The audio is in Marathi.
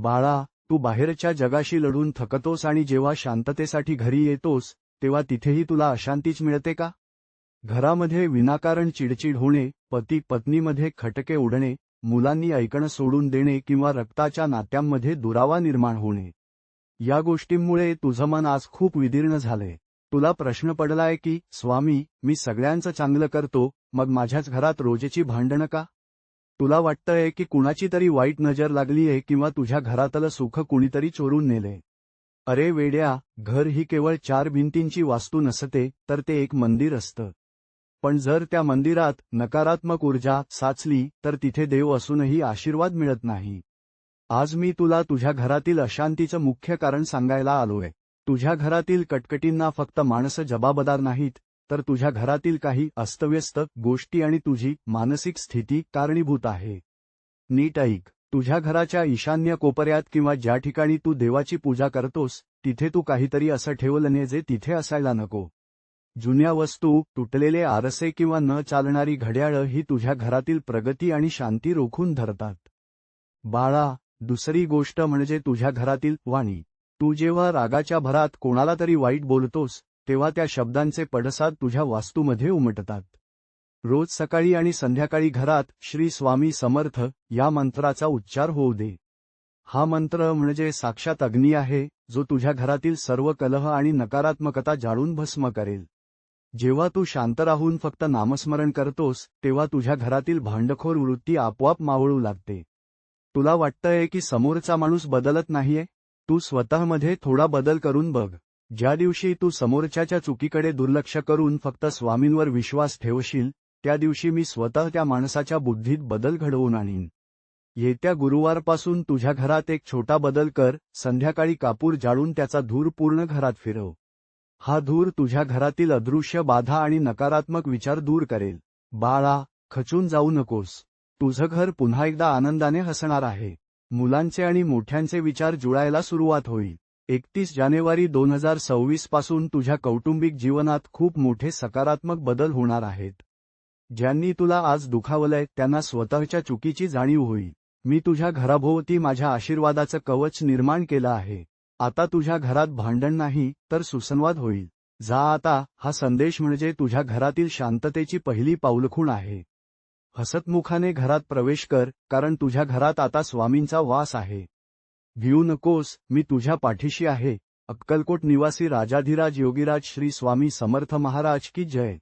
बाळा तू बाहेरच्या जगाशी लढून थकतोस आणि जेव्हा शांततेसाठी घरी येतोस तेव्हा तिथेही तुला अशांतीच मिळते का? घरामध्ये विनाकारण चिडचिड होणे पती पत्नीमध्ये खटके उडणे मुलांनी ऐकणं सोडून देणे किंवा रक्ताच्या नात्यांमध्ये दुरावा निर्माण होणे. या गोष्टींमुळे तुझं मन आज खूप विदीर्ण झालंय. तुला प्रश्न पडलाय की स्वामी मी सगळ्यांचं चांगलं करतो मग माझ्याच घरात रोजेची भांडणं का? तुला वाटतंय की कुणाची तरी वाईट नजर लागलीये किंवा तुझ्या घरातलं सुख कुणीतरी चोरून नेले अरे वेड्या घर ही केवळ चार भिंतींची वास्तू नसते तर ते एक मंदिर असतं. पण जर त्या मंदिरात नकारात्मक ऊर्जा साचली तर तिथे देव असूनही आशीर्वाद मिळत नाही. आज मी तुला तुझ्या घरातील अशांतीचं मुख्य कारण सांगायला आलोय. तुझ्या घरातील कटकटींना फक्त माणसं जबाबदार नाहीत तर तुझ्या घरातील काही अस्तव्यस्त गोष्टी आणि तुझी मानसिक स्थिती कारणीभूत आहे. नीट ऐक तुझ्या घराच्या ईशान्य कोपऱ्यात किंवा ज्या ठिकाणी तू देवाची पूजा करतोस तिथे तू काहीतरी असं ठेवलं जे तिथे असायला नको. जुन्या वस्तू तुटलेले आरसे किंवा न चालणारी घड्याळं ही तुझ्या घरातील प्रगती आणि शांती रोखून धरतात. बाळा दुसरी गोष्ट म्हणजे तुझ्या घरातील वाणी. तू जेव्हा रागाच्या भरात कोणाला तरी वाईट बोलतोस तेव्हा त्या शब्दांचे पडसाद तुझ्या वास्तूमध्ये उमटतात. रोज सकाळी आणि संध्याकाळी घरात श्री स्वामी समर्थ या मंत्राचा उच्चार होऊ दे. हा मंत्र म्हणजे साक्षात अग्नी आहे जो तुझ्या घरातील सर्व कलह आणि नकारात्मकता जाळून भस्म करेल. जेव्हा तू शांत राहून फक्त नामस्मरण करतोस तेव्हा तुझ्या घरातील भांडखोर वृत्ती आपोआप मावळू लागते. तुला वाटतंय की समोरचा माणूस बदलत नाहीये? तू स्वतःमध्ये थोडा बदल करून बघ. ज्या दिवशी तू समोरच्याच्या चुकीकडे दुर्लक्ष करून फक्त स्वामींवर विश्वास ठेवशील त्या दिवशी मी स्वतः त्या माणसाच्या बुद्धीत बदल घडवून आणीन. येत्या गुरुवारपासून तुझ्या घरात एक छोटा बदल कर संध्याकाळी कापूर जाळून त्याचा धूर पूर्ण घरात फिरव. हा धूर तुझ्या घरातील अदृश्य बाधा आणि नकारात्मक विचार दूर करेल. बाळा खचून जाऊ नकोस. तुझं घर पुन्हा एकदा आनंदाने हसणार आहे. मुलांचे आणि मोठ्यांचे विचार जुळायला सुरुवात होईल. एकतीस जानेवारी दोन हजार सव्वीसपासून तुझ्या कौटुंबिक जीवनात खूप मोठे सकारात्मक बदल होणार आहेत. ज्यांनी तुला आज दुखावलंय त्यांना स्वतःच्या चुकीची जाणीव होईल. मी तुझ्या घराभोवती माझ्या आशीर्वादाचं कवच निर्माण केलं आहे. आता तुझ्या घरात भांडण नाही तर सुसंवाद होईल. जा आता हा संदेश म्हणजे तुझ्या घरातील शांततेची पहिली पाऊलखूण आहे. हसतमुखाने घरात प्रवेश कर कारण तुझ्या घरात आता स्वामींचा वास आहे. भिऊ नकोस मी तुझ्या पाठीशी आहे. अक्कलकोट निवासी राजाधिराज योगीराज श्री स्वामी समर्थ महाराज की जय.